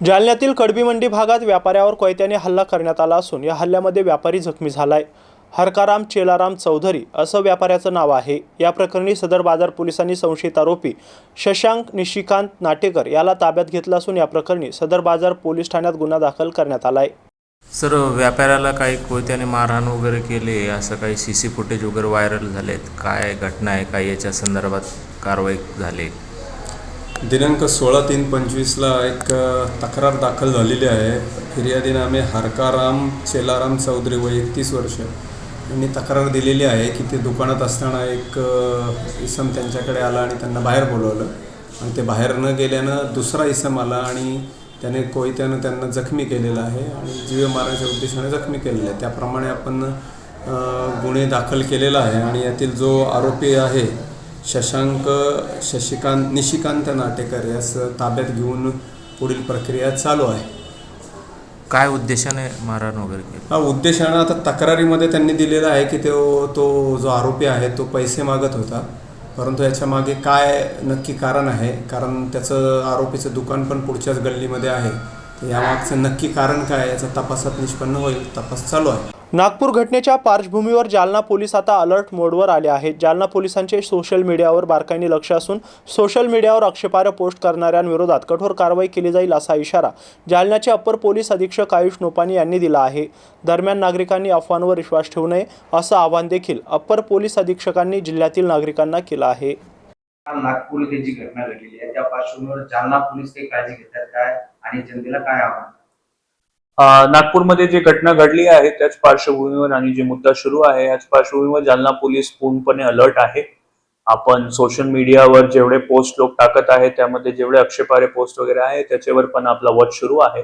जालन्यातील कडबीमंडी भागात व्यापाऱ्यावर कोयत्याने हल्ला करण्यात आला असून या हल्ल्यामध्ये व्यापारी जखमी झालाय. हरकाराम चेलाराम चौधरी असं व्यापाऱ्याचं नाव आहे. या प्रकरणी सदर बाजार पोलिसांनी संशयित आरोपी शशांक निशिकांत नाटेकर याला ताब्यात घेतलं असून या प्रकरणी सदर बाजार पोलीस ठाण्यात गुन्हा दाखल करण्यात आलाय. सर व्यापाऱ्याला काही कोयत्याने मारहाण वगैरे केले असं काही सी सी फुटेज वगैरे व्हायरल झालेत? काय घटना आहे? काय याच्या संदर्भात कारवाई झाली दिनांक सोळा तीन पंचवीसला एक तक्रार दाखल झालेली आहे. फिर्यादीनामे हरकाराम चेलाराम चौधरी वय एकतीस वर्ष यांनी तक्रार दिलेली आहे की ते दुकानात असताना एक इसम त्यांच्याकडे आला आणि त्यांना बाहेर बोलवलं. आणि ते बाहेर न गेल्यानं दुसरा इसम आला आणि त्याने कोयत्यानं त्यांना जखमी केलेलं आहे आणि जीव मारण्याच्या उद्देशाने जखमी केलेलं आहे. त्याप्रमाणे आपण गुन्हे दाखल केलेला आहे आणि यातील जो आरोपी आहे शशांक शशिकांत निशिकांत नाटेकर यास ताब्यात घेऊन पुढील प्रक्रिया चालू आहे. काय उद्देशाने मारहाण वगैरे केली? हा उद्देशानं आता तक्रारीमध्ये त्यांनी दिलेला आहे की तो तो जो आरोपी आहे तो पैसे मागत होता. परंतु याच्या मागे काय नक्की कारण आहे? कारण त्याचं आरोपीचं दुकान पण पुढच्याच गल्लीमध्ये आहे. तर यामागचं नक्की कारण काय याचा तपासात निष्पन्न होईल तपास चालू आहे. नागपूर घटनेच्या पार्श्वभूमीवर जालना पोलीस आता अलर्ट मोडवर आले आहेत. जालना पोलिसांचे सोशल मीडियावर बारकाईने लक्ष असून सोशल मीडियावर आक्षेपार्ह पोस्ट करणाऱ्यांविरोधात कठोर कारवाई केली जाईल असा इशारा जालन्याचे अप्पर पोलीस अधीक्षक आयुष नोपानी यांनी दिला आहे. दरम्यान नागरिकांनी अफवांवर विश्वास ठेवू नये असं आवाहन देखील अप्पर पोलीस अधीक्षकांनी जिल्ह्यातील नागरिकांना केलं आहे. नागपूर इथे जी घटना घडलेली आहे त्या पार्श्वभूमीवर जालना पोलीस काही काळजी घेतात काय आणि जनतेला काय आव्हान? नागपूरमध्ये जी घटना घडली आहे त्याच पार्श्वभूमीवर आणि जे मुद्दा सुरू आहे याच पार्श्वभूमीवर जालना पोलीस पूर्णपणे अलर्ट आहे. आपण सोशल मीडियावर जेवढे पोस्ट लोक टाकत आहेत त्यामध्ये जेवढे आक्षेपार्ह पोस्ट वगैरे आहे त्याच्यावर पण आपला वॉच सुरू आहे.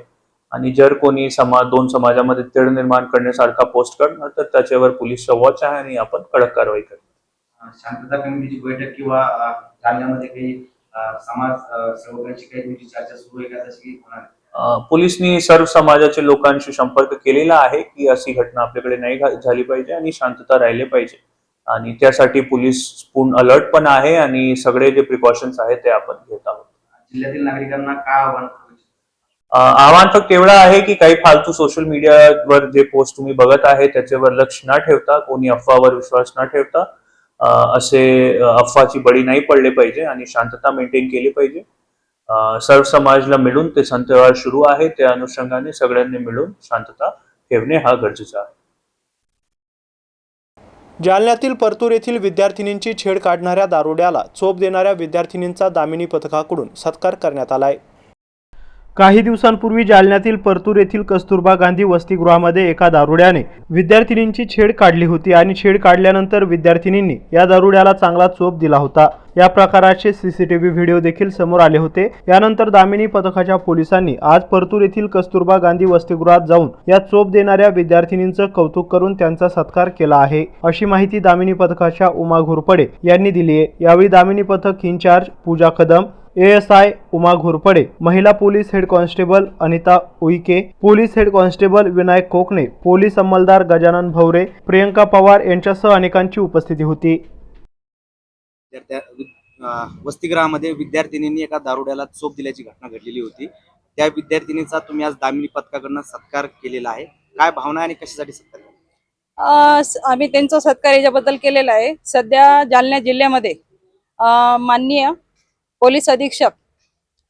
आणि जर कोणी समाज दोन समाजामध्ये तेढ निर्माण करण्यासारखा पोस्ट करणार तर त्याच्यावर पोलीसचा वॉच आहे आणि आपण कडक कारवाई करतो शांतता कमिटीची बैठक किंवा जालन्यामध्ये काही समाज सेवकांची काही चर्चा सुरू आहे का? तशी होणार पोलिसनी सर्व समाजाच्या लोकांशी संपर्क केलेला आहे की अशी घटना आपल्याकडे नाही झाली पाहिजे आणि शांतता राहिले पाहिजे. आणि त्यासाठी पोलीस पूर्ण अलर्ट पण आहे आणि सगळे जे प्रिकॉशन्स आहेत ते आपण घेत आहोत. जिल्ह्यातील नागरिकांना काय आव्हान आव्हान फक्त एवढं आहे की काही फालतू सोशल मीडियावर जे पोस्ट तुम्ही बघत आहे त्याच्यावर लक्ष न ठेवता कोणी अफवावर विश्वास न ठेवता असे अफवाची बळी नाही पडले पाहिजे आणि शांतता मेंटेन केली पाहिजे. सर्व समाजला मिळून ते संतवार सुरू आहे. त्या अनुषंगाने सगळ्यांनी मिळून शांतता ठेवणे हा गरजेचा आहे. जालन्यातील परतूर येथील विद्यार्थिनींची छेड काढणाऱ्या दारुड्याला चोप देणाऱ्या विद्यार्थिनींचा दामिनी पथकाकडून सत्कार करण्यात आलाय. काही दिवसांपूर्वी जालन्यातील परतूर येथील कस्तुरबा गांधी वसतिगृहामध्ये एका दारुड्याने विद्यार्थिनींची छेड काढली होती आणि छेड काढल्यानंतर विद्यार्थिनींनी या दारुड्याला चांगला चोप दिला होता. या प्रकाराचे सीसीटीव्ही व्हिडिओ देखील समोर आले होते. यानंतर दामिनी पथकाच्या पोलिसांनी आज परतूर येथील कस्तुरबा गांधी वसतिगृहात जाऊन या चोप देणाऱ्या विद्यार्थिनींचं कौतुक करून त्यांचा सत्कार केला आहे अशी माहिती दामिनी पथकाच्या उमा घोरपडे यांनी दिली आहे. यावेळी दामिनी पथक इन्चार्ज पूजा कदम एएसआय उमा घोरपडे महिला police head constable Anita Uike police head constable Vinayak Kokane police अंमलदार Gajanan भवरे प्रियंका पवार यांच्यासह अनेकांची उपस्थिती होती. वसतिगृहामध्ये विद्यार्थिनींनी एका दारुड्याला चोप दिल्याची घटना घडलेली होती. त्या विद्यार्थिनीचा तुम्ही आज दामिनी पथकाकडनं सत्कार केलेला आहे. काय भावना आणि कशासाठी सत्कार आम्ही त्यांचा सत्कार याच्याबद्दल केलेला आहे. सध्या जालना जिल्ह्यामध्ये माननीय पोलीस अधीक्षक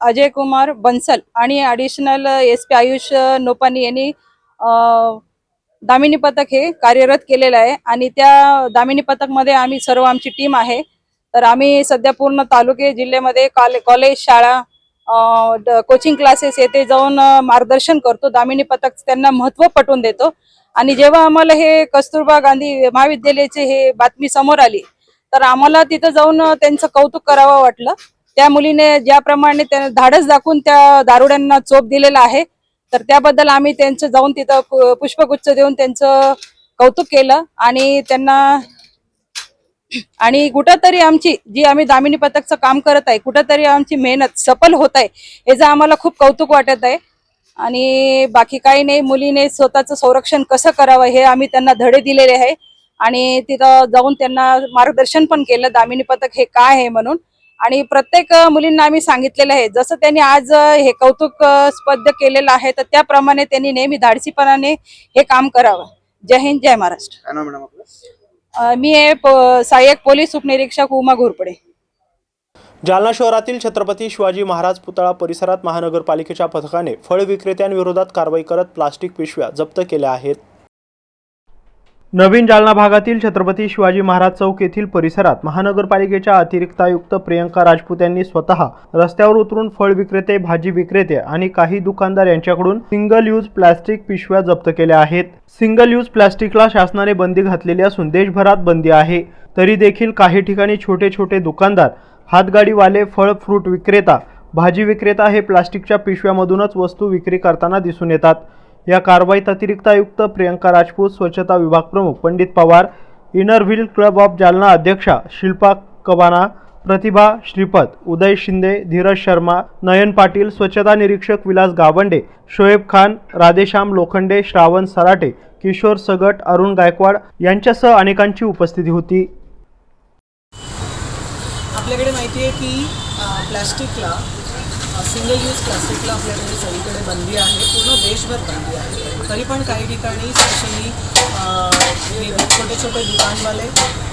अजय कुमार बन्सल आणि additional S P Ayush Nopani यांनी दामिनी पथक हे कार्यरत केलेलं आहे आणि त्या दामिनी पथकमध्ये आम्ही सर्व आमची टीम आहे. तर आम्ही सध्या पूर्ण तालुके जिल्ह्यामध्ये कॉले कॉलेज शाळा कोचिंग क्लासेस येथे जाऊन मार्गदर्शन करतो. दामिनी पथक त्यांना महत्त्व पटवून देतो. आणि जेव्हा आम्हाला हे कस्तुरबा गांधी महाविद्यालयाचे हे बातमी समोर आली तर आम्हाला तिथं जाऊन त्यांचं कौतुक करावं वाटलं. त्या मुलीने ज्याप्रमाणे त्या धाडस दाखवून त्या दारुड्यांना चोप दिलेला आहे तर त्याबद्दल आम्ही त्यांचं जाऊन तिथं पुष्पगुच्छ देऊन त्यांचं कौतुक केलं आणि त्यांना आणि कुठंतरी आमची जी आम्ही दामिनी पथकचं काम करत आहे कुठंतरी आमची मेहनत सफल होत आहे याचं आम्हाला खूप कौतुक वाटत आहे. आणि बाकी काही नाही मुलीने स्वतःचं संरक्षण कसं करावं हे आम्ही त्यांना धडे दिलेले आहे. आणि तिथं जाऊन त्यांना मार्गदर्शन पण केलं दामिनी पथक हे काय आहे म्हणून. आणि प्रत्येक मुलींना आम्ही सांगितलेलं आहे जसं त्यांनी आज हे कौतुक स्पद केलेलं आहे तर त्याप्रमाणे त्यांनी नेहमी धाडसीपणाने हे काम करावं. जय हिंद जय महाराष्ट्र. मी आहे प- सहाय्यक पोलीस उपनिरीक्षक उमा घोरपडे. जालना शहरातील छत्रपती शिवाजी महाराज पुतळा परिसरात महानगरपालिकेच्या पथकाने फळ विक्रेत्यांविरोधात कारवाई करत प्लास्टिक पिशव्या जप्त केल्या आहेत. नवीन जालना भागातील छत्रपती शिवाजी महाराज चौक येथील परिसरात महानगरपालिकेच्या अतिरिक्त आयुक्त प्रियंका राजपूत यांनी स्वतः रस्त्यावर उतरून फळ विक्रेते भाजी विक्रेते आणि काही दुकानदार यांच्याकडून सिंगल यूज प्लास्टिक पिशव्या जप्त केल्या आहेत. सिंगल यूज प्लास्टिकला शासनाने बंदी घातलेली असून देशभरात बंदी आहे. तरी देखील काही ठिकाणी छोटे छोटे दुकानदार हातगाडीवाले फळ फ्रूट विक्रेता भाजी विक्रेता हे प्लास्टिकच्या पिशव्यामधूनच वस्तू विक्री करताना दिसून येतात. या कारवाईत अतिरिक्त आयुक्त प्रियंका राजपूत स्वच्छता विभाग प्रमुख Pandit Pawar inner wheel club of Jalna अध्यक्षा शिल्पा कबाना प्रतिभा श्रीपद उदय शिंदे धीरज शर्मा नयन पाटील स्वच्छता निरीक्षक विलास गावंडे शोएब खान राधेश्याम लोखंडे श्रावण सराटे किशोर सगट अरुण गायकवाड यांच्यासह अनेकांची उपस्थिती होती. आपल्याकडे माहिती आहे की प्लॅस्टिकला सिंगल यूज प्लॅस्टिकला आपल्याकडे सगळीकडे बंदी आहे पूर्ण देशभर बंदी आहे. तरी पण काही ठिकाणी स्पेशली छोटे छोटे दुकानवाले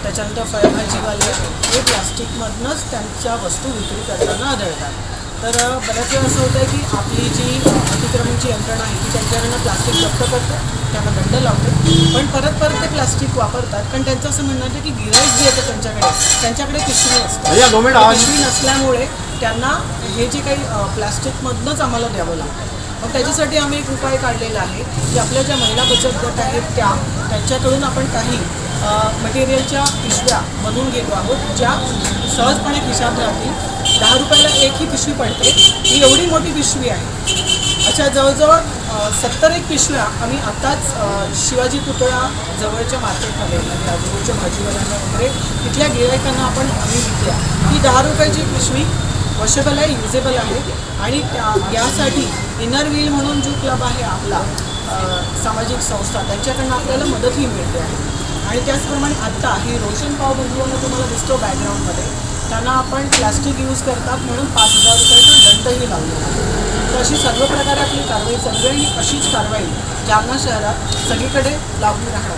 त्याच्यानंतर फळभाजीवाले हे प्लॅस्टिकमधनंच त्यांच्या वस्तू विक्री करताना आढळतात. तर बऱ्याच वेळा असं होतं की आपली जी अतिक्रमणची यंत्रणा आहे ती त्यांच्याकडनं प्लास्टिक जप्त करते त्यांना दंड लावते पण परत परत ते प्लास्टिक वापरतात. कारण त्यांचं असं म्हणणं आहे की गिराईक जे येतं त्यांच्याकडे त्यांच्याकडे पिशवी असते पिशवी नसल्यामुळे त्यांना हे जे काही प्लॅस्टिकमधनंच प्लास्टिकमधनंच आम्हाला द्यावं लागतं. मग त्याच्यासाठी आम्ही एक उपाय काढलेला आहे की आपल्या ज्या महिला बचत गट आहेत त्या त्यांच्याकडून आपण काही मटेरियलच्या पिशव्या बनवून घेतो आहोत ज्या सहजपणे खिशात राहतील. दहा रुपयाला एक ही पिशवी पडते. ही एवढी मोठी पिशवी आहे. अशा जवळजवळ सत्तर एक पिशव्या आम्ही आत्ताच शिवाजी पुतळा जवळच्या मार्केटमध्ये म्हणजे आजूबाजूच्या भाजीवाल्यांना वगैरे तिथल्या गिरायकांना आपण आम्ही विकल्या. ही दहा रुपयाची पिशवी वॉशेबल आहे युजेबल आहे. आणि त्या यासाठी इनर व्हील म्हणून जो क्लब आहे आपला सामाजिक संस्था त्यांच्याकडनं आपल्याला मदतही मिळते आहे. आणि त्याचप्रमाणे आत्ता ही रोशन पाव बंधूंना तुम्हाला दिसतो बॅकग्राऊंडमध्ये त्यांना आपण प्लास्टिक यूज करतात म्हणून पाच हजार रुपयाचा दंडही लावलेला आहे. तर अशी सर्व प्रकारे आपली कारवाई चालू आहे आणि अशीच कारवाई जालना शहरात सगळीकडे लागू राहणार.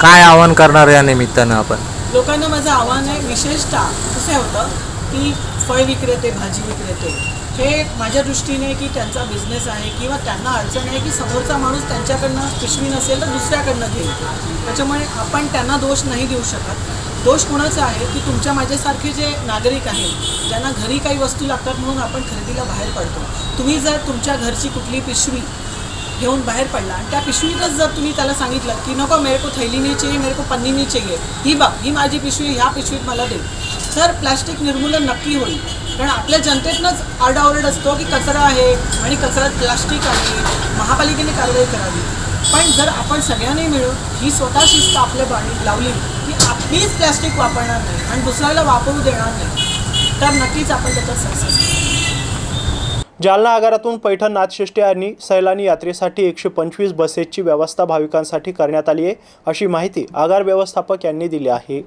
काय आवाहन करणार या निमित्तानं आपण? लोकांना माझं आव्हान आहे विशेषतः कसं होतं की फळ विक्रेते भाजी विक्रेते हे माझ्या दृष्टीने की त्यांचा बिझनेस आहे किंवा त्यांना अडचण आहे की समोरचा माणूस त्यांच्याकडनं पिशवी नसेल तर दुसऱ्याकडनं घेईल. त्याच्यामुळे आपण त्यांना दोष नाही देऊ शकत. दोष कोणाचा आहे? की तुमच्या माझ्यासारखे जे नागरिक आहेत ज्यांना घरी काही वस्तू लागतात म्हणून आपण खरेदीला बाहेर पडतो. तुम्ही जर तुमच्या घरची कुठली पिशवी घेऊन बाहेर पडला. आणि त्या पिशवीतच जर तुम्ही त्याला सांगितलं की नको मेरे को थैलीने चाहिए मेरे को पन्नीने चाहिए ही बघ ही माझी पिशवी ह्या पिशवीत मला दे. तर प्लॅस्टिक निर्मूलन नक्की होईल. कारण आपल्या जनतेतनंच आरडाओरड असतो की कचरा आहे आणि कचऱ्यात प्लास्टिक आहे. महापालिकेने कारवाई करावी. पण जर आपण सगळ्यांनी मिळून ही स्वतः शिस्त आपल्या बाणी लावली की आपलीच प्लॅस्टिक वापरणार नाही आणि दुसऱ्याला वापरू देणार नाही तर नक्कीच आपण त्याच्यात सक्सेस जालना आगारातून पैठण नाथषष्ठी आणि सैलानी यात्रेसाठी एकशे पंचवीस बसेसची व्यवस्था भाविकांसाठी करण्यात आली आहे अशी माहिती आगार व्यवस्थापक यांनी दिली आहे.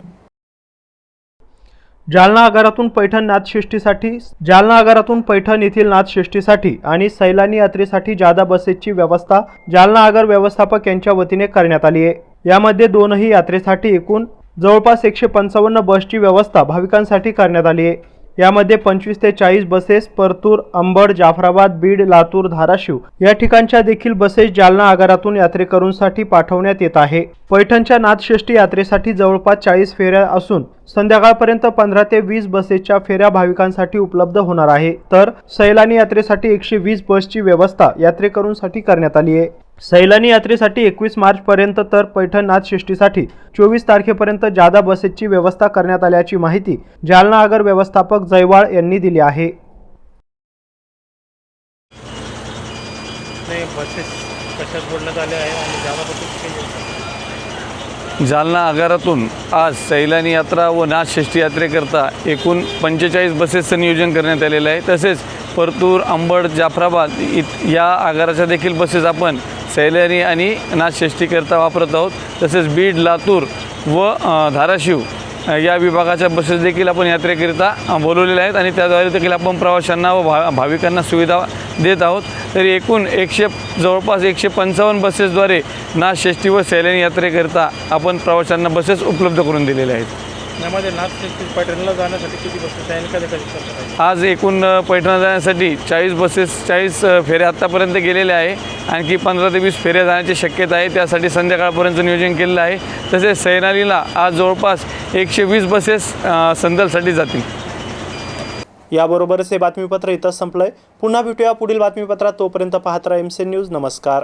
जालना आगारातून पैठण नाथषष्ठीसाठी जालना आगारातून पैठण येथील नाथषष्ठीसाठी आणि सैलानी यात्रेसाठी जादा बसेसची व्यवस्था जालना आगार व्यवस्थापक यांच्या वतीने करण्यात आली आहे. यामध्ये दोनही यात्रेसाठी एकूण जवळपास एकशे पंचावन्न बसची व्यवस्था भाविकांसाठी करण्यात आली आहे. यामध्ये पंचवीस ते चाळीस बसेस परतूर अंबड जाफराबाद बीड लातूर धाराशिव या ठिकाणच्या देखील बसेस जालना आगारातून यात्रेकरूंसाठी पाठवण्यात येत आहे. पैठणच्या नाथषष्ठी यात्रेसाठी जवळपास चाळीस फेऱ्या असून संध्याकाळपर्यंत पंधरा ते वीस बसेसच्या फेऱ्या भाविकांसाठी उपलब्ध होणार आहे. तर सैलानी यात्रेसाठी एकशे वीस बसची व्यवस्था यात्रेकरूंसाठी करण्यात आली आहे. सैलानी यात्रेसाठी एकवीस मार्चपर्यंत तर पैठण नाथषष्ठीसाठी चोवीस तारखेपर्यंत जादा बसेसची व्यवस्था करण्यात आल्याची माहिती जालना आगर व्यवस्थापक जयवाळ यांनी दिली आहे. जालना आगारातून आज सैलानी यात्रा व नाथषष्ठी यात्रेकरता एकूण पंचेचाळीस बसेसचं नियोजन करण्यात आलेलं आहे. तसेच परतूर अंबड जाफराबाद इत या आगाराच्या देखील बसेस आपण सैलानी आणि नाथषष्ठीकरता वापरत आहोत. तसेच बीड लातूर व धाराशिव या विभागाच्या बसेस देखील आपण यात्रेकरिता बोलवलेल्या आहेत आणि त्याद्वारे देखील आपण प्रवाशांना व भा भाविकांना सुविधा देत आहोत. तरी एकूण एकशे जवळपास एकशे पंचावन्न बसेसद्वारे नाथषष्ठी व सैलानी यात्रेकरिता आपण प्रवाशांना बसेस उपलब्ध करून दिलेल्या आहेत. यामध्ये नाथ पैठणला जाण्यासाठी किती बसेस आहे आणि कधी कधी करतात आज एकूण अ, पैठण जाण्यासाठी चाळीस बसेस चाळीस अ, फेऱ्या आत्तापर्यंत गेलेल्या आहे. आणखी पंधरा ते वीस फेऱ्या जाण्याची शक्यता आहे. त्यासाठी संध्याकाळपर्यंत नियोजन केलेलं आहे. तसेच सैनालीला आज जवळपास एकशे वीस बसेस अ, संदलसाठी जातील. याबरोबरच हे बातमीपत्र इथंच संपलंय. पुन्हा भेटूया पुढील बातमीपत्रात. तोपर्यंत पाहत राहा एम सी न्यूज नमस्कार.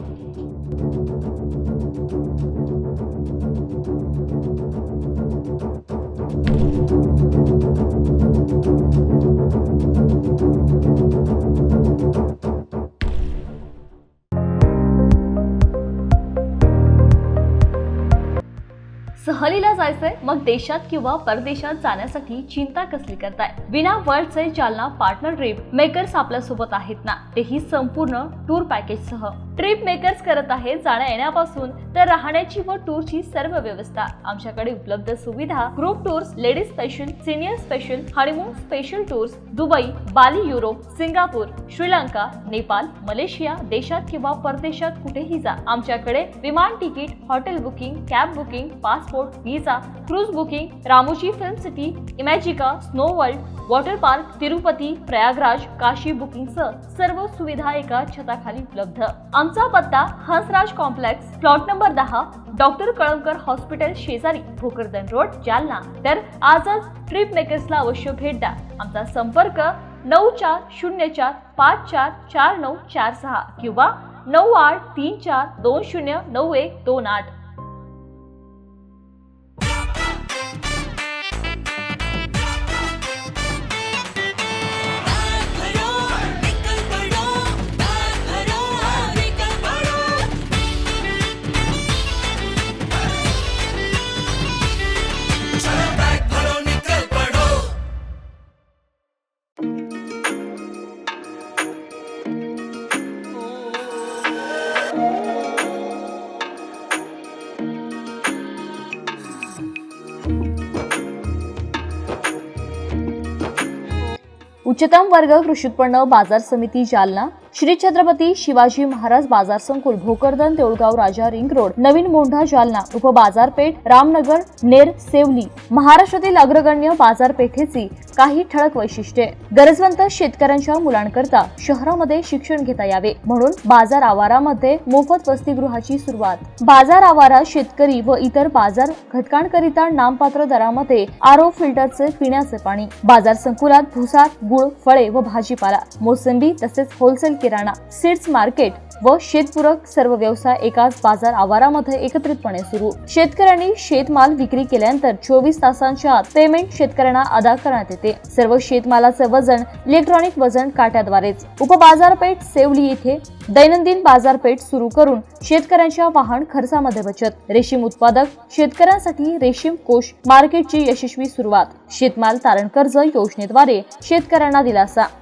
मग देशात किंवा परदेशात जाण्यासाठी चिंता कसली करताय? विना वर्ल्डचे जालना पार्टनर ट्रिप मेकर्स आपल्यासोबत आहेत ना? तेही संपूर्ण टूर पॅकेज सह. ट्रिप मेकर्स करत आहे जाण्या येण्यापासून तर राहण्याची व टूरची सर्व व्यवस्था. आमच्याकडे उपलब्ध सुविधा group tours ladies special senior special honeymoon special tours Dubai Bali Europe Singapore Sri Lanka Nepal Malaysia देशात किंवा परदेशात कुठेही जा. आमच्याकडे विमान ticket hotel booking cab booking passport visa cruise booking Ramoji film city Imagica snow world water park Tirupati Prayagraj Kashi booking सह सर्व सुविधा एका छताखाली उपलब्ध. आमचा पत्ता हंसराज कॉम्प्लेक्स प्लॉट नंबर दहा डॉक्टर कळमकर हॉस्पिटल शेजारी भोकरदन रोड जालना. तर आजच ट्रिप मेकर्सला अवश्य भेट द्या. आमचा संपर्क नऊ चार शून्य चार पाच चार चार नऊ चार सहा किंवा नऊ आठ तीन चार दोन शून्य नऊ एक दोन आठ. उच्चतम वर्ग कृषी उत्पन्न बाजार समिती जालना श्री छत्रपती शिवाजी महाराज बाजार संकुल भोकरदन देऊळगाव राजा रिंग रोड नवीन मोंढा जालना उपबाजारपेठ रामनगर नेर सेवली महाराष्ट्रातील अग्रगण्य बाजारपेठेची काही ठळक वैशिष्ट्ये. गरजवंत शेतकऱ्यांच्या मुलांकरता शहरामध्ये शिक्षण घेता यावे. म्हणून बाजार आवारामध्ये मोफत वसतिगृहाची सुरुवात. बाजार आवारात शेतकरी व इतर बाजार घटकांकरिता नामपात्र दरामध्ये आरो फिल्टरचे पिण्याचे पाणी बाजार संकुलात भुसार गुळ फळे व भाजीपाला मोसंबी तसेच होलसेल किराणा सीड्स मार्केट व शेतपूरक सर्व व्यवसाय एकाच बाजार आवारामध्ये एकत्रितपणे सुरू. शेतकऱ्यांनी शेतमाल विक्री केल्यानंतर चोवीस तासांच्या आत पेमेंट शेतकऱ्यांना अदा करण्यात येते. सर्व शेतमालाचं वजन इलेक्ट्रॉनिक वजन काट्याद्वारेच. उपबाजारपेठ सेवली येथे दैनंदिन बाजारपेठ सुरू करून शेतकऱ्यांच्या वाहन खर्चामध्ये बचत. रेशीम उत्पादक शेतकऱ्यांसाठी रेशीम कोष मार्केटची यशस्वी सुरुवात. शेतमाल तारण कर्ज योजनेद्वारे शेतकऱ्यांना दिलासा.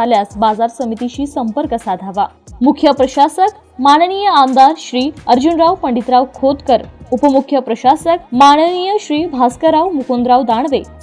आल्यास बाजार समितीशी संपर्क साधावा. मुख्य प्रशासक माननीय आमदार श्री अर्जुनराव पंडितराव खोतकर उपमुख्य प्रशासक माननीय श्री भास्करराव मुकुंदराव दानवे